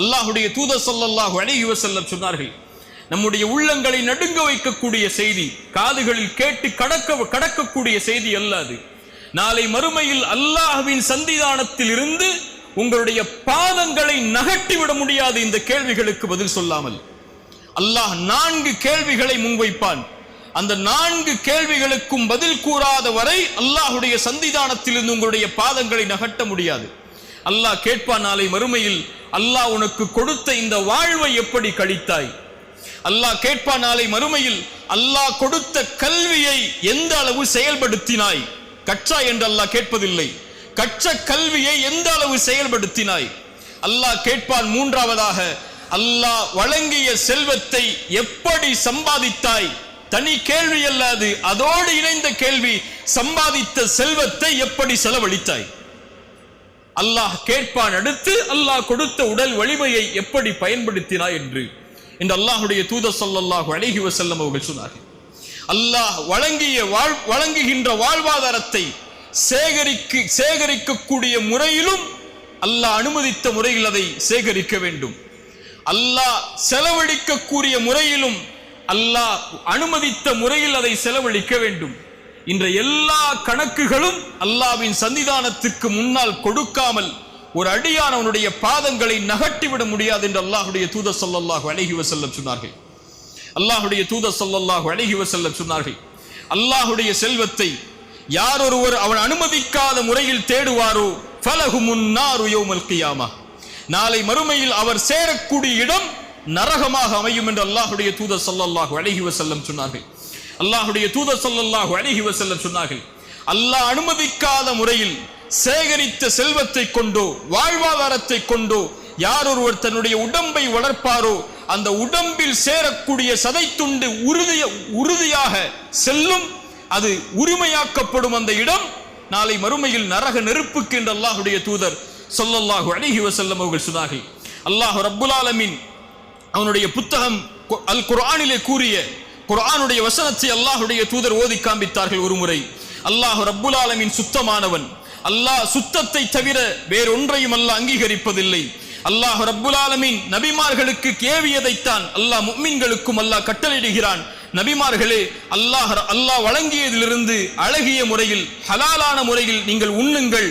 அல்லாஹுடைய தூதர் ஸல்லல்லாஹு அலைஹி செல்லம் சொன்னார்கள் நம்முடைய உள்ளங்களை நடுங்க வைக்கக்கூடிய செய்தி காதுகளில் கேட்டு கடக்க கடக்கக்கூடிய செய்தி அல்ல அது நாளை மறுமையில் அல்லாஹ்வின் சந்திதானத்தில் இருந்து உங்களுடைய பாதங்களை நகட்டி விட முடியாது இந்த கேள்விகளுக்கு பதில் சொல்லாமல். அல்லாஹ் நான்கு கேள்விகளை முன்வைப்பான். அந்த நான்கு கேள்விகளுக்கும் பதில் கூறாத வரை அல்லாஹுடைய சந்திதானத்திலிருந்து உங்களுடைய பாதங்களை நகட்ட முடியாது. அல்லாஹ் கேட்பான் நாளை மறுமையில் அல்லாஹ் உனக்கு கொடுத்த இந்த வாழ்வை எப்படி கழித்தாய்? அல்லாஹ் கேட்பா நாளை மறுமையில் அல்லாஹ் கொடுத்த கல்வியை எந்த அளவு செயல்படுத்தினாய்? கற்றா என்று அல்லாஹ் கேட்பதில்லை. கற்ற கல்வியை எந்த அளவு செயல்படுத்தினாய்? அல்லாஹ் கேட்பான் மூன்றாவதாக அல்லாஹ் வழங்கிய செல்வத்தை எப்படி சம்பாதித்தாய்? தனி கேள்வி அல்லாது அதோடு இணைந்த கேள்வி சம்பாதித்த செல்வத்தை எப்படி செலவழித்தாய்? அல்லாஹ் கேட்பான் அடுத்து அல்லாஹ் கொடுத்த உடல் வலிமையை எப்படி பயன்படுத்தினா என்று. இந்த அல்லாஹுடைய தூத ஸல்லல்லாஹு அழகி வசல்லம் அவர்கள் சொன்னார்கள். அல்லாஹ் வழங்கிய வாழ் வழங்குகின்ற வாழ்வாதாரத்தை சேகரிக்கு சேகரிக்கக்கூடிய முறையிலும் அல்லாஹ் அனுமதித்த முறையில் அதை சேகரிக்க வேண்டும். அல்லாஹ் செலவழிக்கக்கூடிய முறையிலும் அல்லாஹ் அனுமதித்த முறையில் அதை செலவழிக்க வேண்டும். இன்ற எல்லா கணக்குகளும் அல்லாவின் சன்னிதானத்திற்கு முன்னால் கொடுக்காமல் ஒரு அடியானவனுடைய பாதங்களை நகட்டிவிட முடியாது என்று அல்லாஹுடைய தூத சொல்லல்லாஹு அழகி வஸல்லம் சொன்னார்கள். அல்லாஹுடைய தூத சொல்லல்லாஹு அழகி வஸல்லம் சொன்னார்கள் அல்லாஹுடைய செல்வத்தை யார் ஒருவர் அவன் அனுமதிக்காத முறையில் தேடுவாரோ பலகு முன்னாரு யௌமல் கியாமா. நாளை மறுமையில் அவர் சேரக்கூடிய இடம் நரகமாக அமையும் என்று அல்லாஹுடைய தூத சொல்லல்லாஹு அழகி வசல்லம் சொன்னார்கள். அல்லாஹுடைய தூதர் ஸல்லல்லாஹு அழகி வஸல்லம் சொன்னார்கள் அல்லாஹ் அனுமதிக்காத முறையில் சேகரித்த செல்வத்தை கொண்டோ வாழ்வாதாரத்தை கொண்டோ யார் ஒருவர் தன்னுடைய உடம்பை வளர்ப்பாரோ அந்த உடம்பில் சேரக்கூடிய சதைத்துண்டு உறுதிய உறுதியாக செல்லும் அது உரிமையாக்கப்படும் அந்த இடம் நாளை மறுமையில் நரக நெருப்புக்கு என்று அல்லாஹுடைய தூதர் சொல்லல்லாஹு அழகி வசல்லம் அவர்கள் சொன்னார்கள். அல்லாஹ் ரப்புல் ஆலமின் அவனுடைய புத்தகம் கு- அல் குரானிலே கூறிய குரானுடைய வசனத்தை அல்லாஹுடைய தூதர் ஓதி காண்பித்தார்கள் ஒரு முறை. அல்லாஹ் ரப்புல் ஆலமின் சுத்தமானவன். அல்லாஹ் சுத்தத்தை தவிர வேறொன்றையும் அல்லாஹ் அங்கீகரிப்பதில்லை. அல்லாஹ் ரப்புல் ஆலமின் நபிமார்களுக்கு கேவியதைத்தான் அல்லாஹ் முக்மின்களுக்கும் அல்லாஹ் கட்டளையிடுகிறான். நபிமார்களே அல்லாஹ் அல்லாஹ் வழங்கியதிலிருந்து அழகிய முறையில் ஹலாலான முறையில் நீங்கள் உண்ணுங்கள்.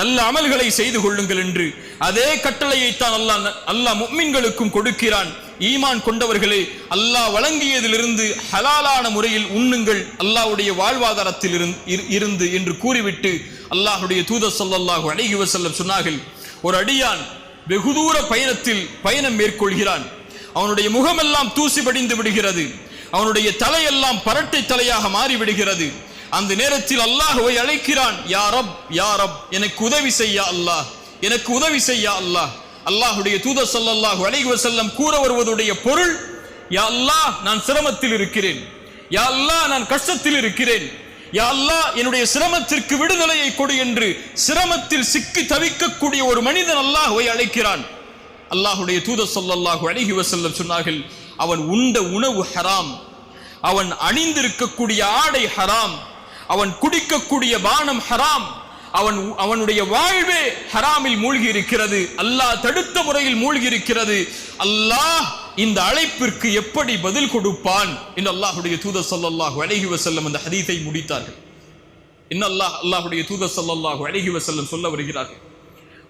நல்ல அமல்களை செய்து கொள்ளுங்கள் என்று. அதே கட்டளையைத்தான் அல்லாஹ் அல்லாஹ் முக்மின்களுக்கும் கொடுக்கிறான். ஈமான் கொண்டவர்களே அல்லாஹ் வழங்கியதிலிருந்து ஹலாலான முறையில் உண்ணுங்கள். அல்லாஹ்வுடைய வாழ்வாதாரத்தில் இருந்து- இரு- இருந்து என்று கூறிவிட்டு அல்லாஹுடைய தூதர் சொல்லல்லாஹு அழகி வசல்லம் சொன்னார்கள் ஒரு அடியான் வெகு தூர பயணத்தில் பயணம் மேற்கொள்கிறான். அவனுடைய முகமெல்லாம் தூசி படிந்து விடுகிறது. அவனுடைய தலையெல்லாம் பரட்டை தலையாக மாறிவிடுகிறது. அந்த நேரத்தில் அல்லாஹ்வை அழைக்கிறான் யாரப் யாரப் எனக்கு உதவி செய்யா அல்லாஹ் எனக்கு உதவி செய்யா அல்லாஹ். அல்லாஹுடைய தூத சல்லாஹு அலைஹி வசல்லம் கூற வருவதுடைய பொருள் யா அல்லாஹ் நான் சிரமத்தில் இருக்கிறேன். யா அல்லாஹ் நான் கஷ்டத்தில் இருக்கிறேன். யா அல்லாஹ் என்னுடைய சிரமத்திற்கு விடுதலையை கொடு என்று சிரமத்தில் சிக்கி தவிக்கக்கூடிய ஒரு மனிதன் அல்லாஹுவை அழைக்கிறான். அல்லாஹுடைய தூத சொல்லல்லாஹு அலைஹி வசல்லம் சொன்னார்கள் அவன் உண்ட உணவு ஹராம். அவன் அணிந்திருக்கக்கூடிய ஆடை ஹராம். அவன் குடிக்கக்கூடிய பானம் ஹராம். அவன் அவனுடைய வாழ்வே ஹராமில் மூழ்கி இருக்கிறது அல்லாஹ் தடுத்த முறையில் மூழ்கி இருக்கிறது அல்லாஹ் இந்த அழைப்பிற்கு எப்படி பதில் கொடுப்பான் என்று அல்லாஹுடைய தூத சல்லாஹு அழகி வசல்லம் அந்த ஹதீஸை முடித்தார்கள். இன்னும் அல்லாஹ் அல்லாஹ்வுடைய தூத சல்லாஹு அழகி வசல்லம் சொல்ல வருகிறார்கள்?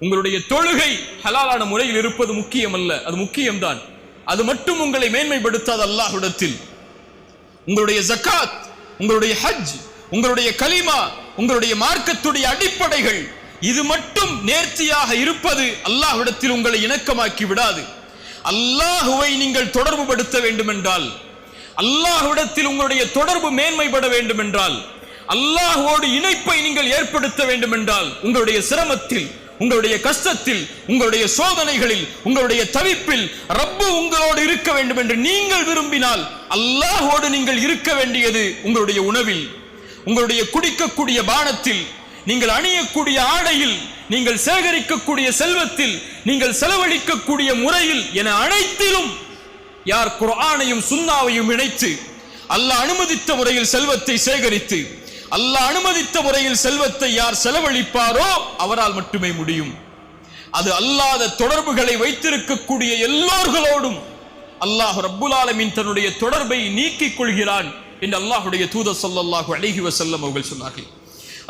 உங்களுடைய தொழுகை ஹலாலான முறையில் இருப்பது முக்கியம் அல்ல அது முக்கியம்தான். அது மட்டும் உங்களை மேன்மைப்படுத்தாத அல்லாஹ்விடத்தில். உங்களுடைய ஜகாத் உங்களுடைய ஹஜ் உங்களுடைய கலிமா உங்களுடைய மார்க்கத்துடைய அடிப்படைகள் இது மட்டும் நேர்த்தியாக இருப்பது அல்லாஹ்விடத்தில் உங்களை இணக்கமாக்கி விடாது. அல்லாஹுவை நீங்கள் தொடர்பு படுத்த வேண்டும் என்றால் அல்லாஹ்விடத்தில் உங்களுடைய தொடர்பு மேன்மைப்பட வேண்டும் என்றால் அல்லாஹ்வோடு இணைப்பை நீங்கள் ஏற்படுத்த வேண்டும் என்றால் உங்களுடைய சிரமத்தில் உங்களுடைய கஷ்டத்தில் உங்களுடைய சோதனைகளில் உங்களுடைய தவிப்பில் ரப்பு உங்களோடு இருக்க வேண்டும் என்று நீங்கள் விரும்பினால் அல்லாஹோடு நீங்கள் இருக்க வேண்டியது உங்களுடைய உணவில். உங்களுடைய குடிக்கக்கூடிய பானத்தில் நீங்கள் அணியக்கூடிய ஆடையில் நீங்கள் சேகரிக்கக்கூடிய செல்வத்தில் நீங்கள் செலவழிக்கக்கூடிய முறையில் என அனைத்திலும் யார் குரானையும் சுண்ணாவையும் இணைத்து அல்லாஹ் அனுமதித்த முறையில் செல்வத்தை சேகரித்து அல்லாஹ் அனுமதித்த முறையில் செல்வத்தை யார் செலவழிப்பாரோ அவரால் மட்டுமே முடியும். அது அல்லாத தொடர்புகளை வைத்திருக்கக்கூடிய எல்லோர்களோடும் அல்லாஹ் ரப்புல் ஆலமின் தன்னுடைய தொடர்பை நீக்கிக் கொள்கிறான். என்று அல்லாஹுடைய தூத ஸல்லல்லாஹு அழகி வசல்லம் அவர்கள் சொன்னார்கள்.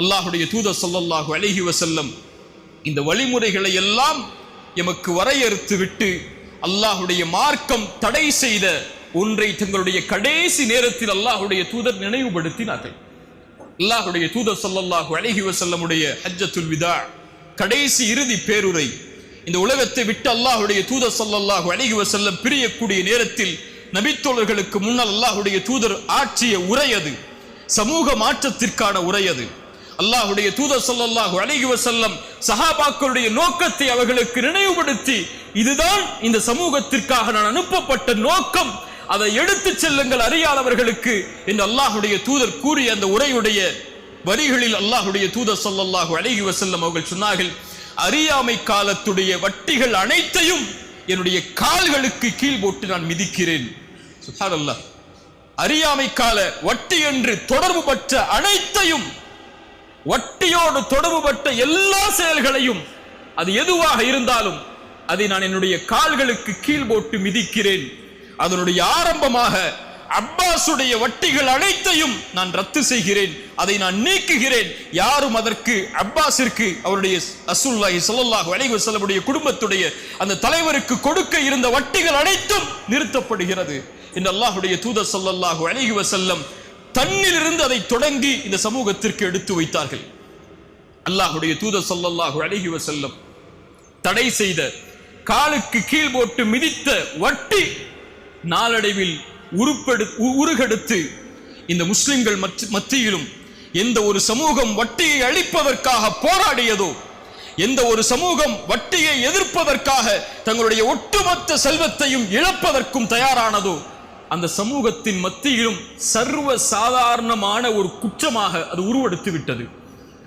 அல்லாஹுடைய தூத ஸல்லல்லாஹு அழகி வசல்லம் இந்த வழிமுறைகளை எல்லாம் எமக்கு வரையறுத்து விட்டு அல்லாஹுடைய மார்க்கம் தடை செய்த ஒன்றை தங்களுடைய கடைசி நேரத்தில் அல்லாஹுடைய தூதர் நினைவுபடுத்தினார்கள். அல்லாஹுடைய தூதர் ஸல்லல்லாஹு அழகி வசல்லமுடைய ஹஜ்ஜத்துல் விதா கடைசி இறுதி பேருரை இந்த உலகத்தை விட்டு அல்லாஹுடைய தூதர் ஸல்லல்லாஹு அழகி வசல்லம் பிரியக்கூடிய நேரத்தில் நபித்தோழர்களுக்கு முன்னால் அல்லாஹுடைய தூதர் ஆற்றிய உரை அது. சமூக மாற்றத்திற்கான உரை அது. அல்லாஹுடைய தூதர் சொல்லல்லாஹு அழகி வசல்லம் சஹாபாக்களுடைய நோக்கத்தை அவர்களுக்கு நினைவுபடுத்தி இதுதான் இந்த சமூகத்திற்காக நான் அனுப்பப்பட்ட நோக்கம். அதை எடுத்துச் செல்லுங்கள் அறியாதவர்களுக்கு. என்று அல்லாஹுடைய தூதர் கூறிய அந்த உரையுடைய வரிகளில் அல்லாஹுடைய தூதர் சொல்லல்லாஹு அழகி வசல்லம் அவர்கள் சொன்னார்கள் அறியாமை காலத்துடைய வட்டிகள் அனைத்தையும் என்னுடைய கால்களுக்கு கீழ் போட்டு நான் மிதிக்கிறேன். சுப்ஹானல்லாஹ் அறியாமை கால வட்டி என்று தொடர்பு பற்ற அனைத்தையும் வட்டியோடு தொடர்புபட்ட எல்லா செயல்களையும் அது எதுவாக இருந்தாலும் அதை நான் என்னுடைய கால்களுக்கு கீழ் போட்டு மிதிக்கிறேன். அதனுடைய ஆரம்பமாக அப்பாசுடைய வட்டிகள் அனைத்தையும் நான் ரத்து செய்கிறேன். அதை நான் நீக்குகிறேன். யாரும் அதற்கு அப்பாஸிற்கு அவருடைய அசுல்லாஹி சொல்லல்லாஹு அலைஹி செல்லவுடைய குடும்பத்துடைய அந்த தலைவருக்கு கொடுக்க இருந்த வட்டிகள் அனைத்தும் நிறுத்தப்படுகிறது. என்று அல்லாஹுடைய தூதர் சொல்லல்லாஹு அலைஹி செல்லம் தன்னிலிருந்து அதை தொடங்கி இந்த சமூகத்திற்கு எடுத்து வைத்தார்கள். அல்லாஹுடைய தூதர் சொல்லல்லாஹு அழகி செல்லம் தடை செய்த காலுக்கு கீழ் போட்டு மிதித்த வட்டி நாளடைவில் உருப்பெடு உ- உருகெடுத்து இந்த முஸ்லிம்கள் மத்தியிலும் எந்த ஒரு சமூகம் வட்டியை அழிப்பதற்காக போராடியதோ எந்த ஒரு சமூகம் வட்டியை எதிர்ப்பதற்காக தங்களுடைய ஒட்டுமொத்த செல்வத்தையும் இழப்பதற்கும் தயாரானதோ அந்த சமூகத்தின் மத்தியிலும் சர்வ சாதாரணமான ஒரு குற்றமாக அது உருவெடுத்து விட்டது.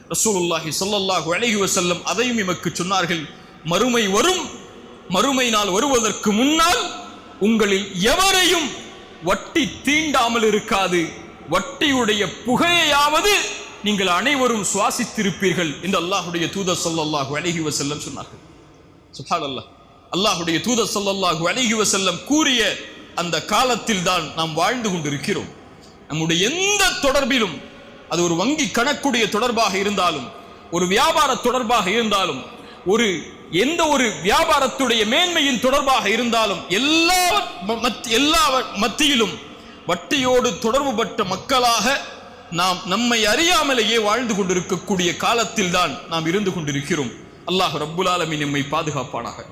ரசூலுல்லாஹி சொல்லல்லாஹு அலைஹி வஸல்லம் அதையும் எமக்கு சொன்னார்கள் மறுமை வரும் மறுமை நாள் வருவதற்கு முன்னால் உங்களில் எவரையும் வட்டி தீண்டாமல் இருக்காது. வட்டியுடைய புகையாவது நீங்கள் அனைவரும் சுவாசித்திருப்பீர்கள் என்று அல்லாஹ்வுடைய தூதர் சொல்லல்லாஹு அழகி வசல்லம் சொன்னார்கள். சுப்ஹானல்லாஹ் அல்லாஹ்வுடைய தூதர் சொல்லல்லாஹு அழகி வசல்லம் கூறிய அந்த காலத்தில் தான் நாம் வாழ்ந்து கொண்டிருக்கிறோம். நம்முடைய எந்த தொடர்பிலும் அது ஒரு வங்கி கணக்குடைய தொடர்பாக இருந்தாலும் ஒரு வியாபார தொடர்பாக இருந்தாலும் ஒரு எந்த ஒரு வியாபாரத்துடைய மேன்மையின் தொடர்பாக இருந்தாலும் எல்லா மத்- எல்லா மத்தியிலும் வட்டியோடு தொடர்புபட்ட மக்களாக நாம் நம்மை அறியாமலேயே வாழ்ந்து கொண்டிருக்கக்கூடிய காலத்தில் தான் நாம் இருந்து கொண்டிருக்கிறோம். அல்லாஹ் ரப்புல் ஆலமீன் நம்மை பாதுகாப்பானாக.